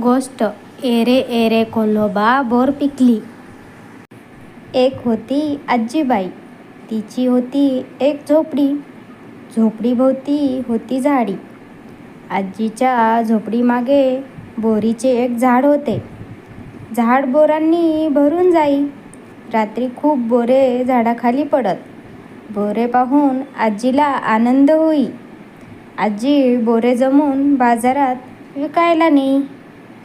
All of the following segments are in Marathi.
गोष्ट एरे एरे कोल्होबा बोर पिकली. एक होती आजीबाई तिची होती एक झोपडी. झोपडीभोवती होती झाडी. आजीच्या झोपडीमागे बोरीचे एक झाड होते. झाड बोरांनी भरून जाई. रात्री खूप बोरे झाडाखाली पडत. बोरे पाहून आजीला आनंद होई. आजी बोरे जमून बाजारात विकायला नेई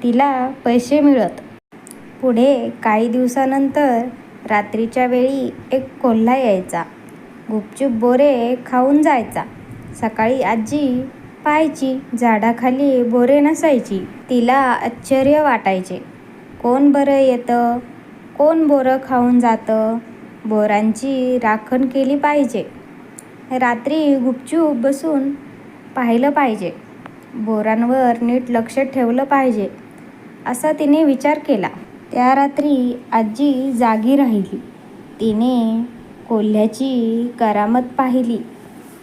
तिला पैसे मिळत. पुढे काही दिवसानंतर रात्रीच्या वेळी एक कोल्हा यायचा. गुपचूप बोरे खाऊन जायचा. सकाळी आजी पाहायची झाडाखाली बोरे नसायची. तिला आश्चर्य वाटायचे. कोण बरं येतं? कोण बोरं खाऊन जातं? बोरांची राखण केली पाहिजे. रात्री गुपचूप बसून पाहिलं पाहिजे. बोरांवर नीट लक्ष ठेवलं पाहिजे. असा तिने विचार केला. त्या रात्री आजी जागी राहिली. तिने कोल्ह्याची करामत पाहिली.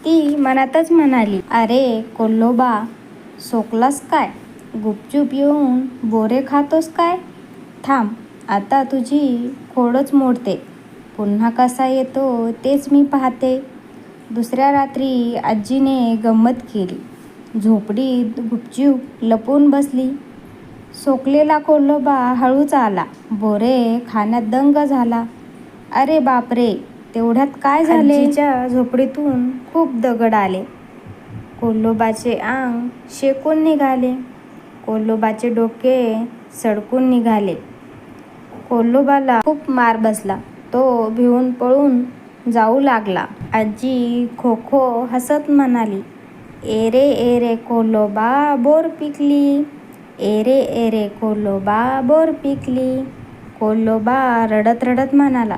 ती मनातच म्हणाली अरे कोल्होबा सोकलास काय? गुपचूप येऊन बोरे खातोस काय? थांब आता तुझी खोडच मोडते. पुन्हा कसा येतो तेच मी पाहते. दुसऱ्या रात्री आजीने गंमत केली. झोपडीत गुपचूप लपून बसली. सोकलेला कोल्लोबा हळूच आला. बोरे खाण्यात दंग झाला. अरे बापरे तेवढ्यात काय झाले? आजीच्या झोपडीतून खूप दगड आले. कोल्लोबाचे आंग शेकून निघाले. कोल्लोबाचे डोके सडकून निघाले. कोल्लोबाला खूप मार बसला. तो भिवून पळून जाऊ लागला. आजी खो खो हसत म्हणाली एरे एरे कोल्लोबा बोर पिकली. एरे एरे कोल्होबा बोर पिकली. कोल्होबा रडत रडत म्हणाला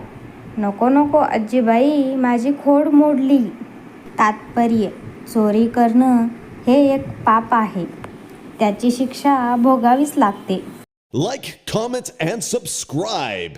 नको नको आजीबाई माझी खोड मोडली. तात्पर्य चोरी करणं हे एक पाप आहे. त्याची शिक्षा भोगावीच लागते. Like comment and subscribe